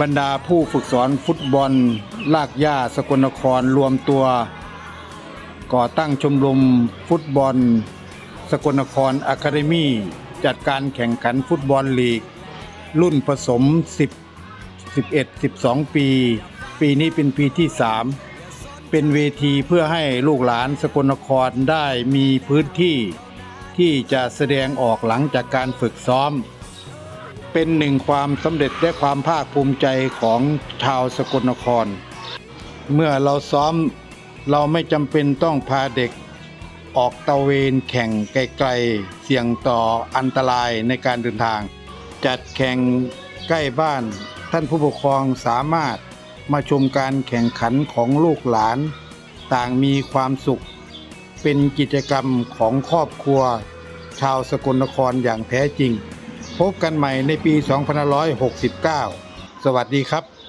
บรรดาผู้ฝึกสอนฟุตบอล ลากย่าสกลนครรวมตัว ก่อตั้งชมรมฟุตบอล สกลนครอะคาเดมี่จัดการแข่งขันฟุตบอลลีก รุ่นผสม 10 11 12 ปี ปีนี้เป็นปีที่ 3 เป็นเวทีเพื่อให้ลูกหลานสกลนครได้มีพื้นที่ที่จะแสดงออกหลังจากการฝึกซ้อม เป็นหนึ่งความสำเร็จและความภาคภูมิใจของชาวสกลนคร เมื่อเราซ้อมเราไม่จำเป็นต้องพาเด็ก ออกตะเวนแข่งไกลๆ เสี่ยงต่ออันตรายในการเดินทาง จัดแข่งใกล้บ้าน ท่านผู้ปกครองสามารถมาชมการแข่งขันของลูกหลาน ต่างมีความสุข เป็นกิจกรรมของครอบครัว ชาวสกลนครอย่างแท้จริง พบกันใหม่ในปี 2569 สวัสดีครับ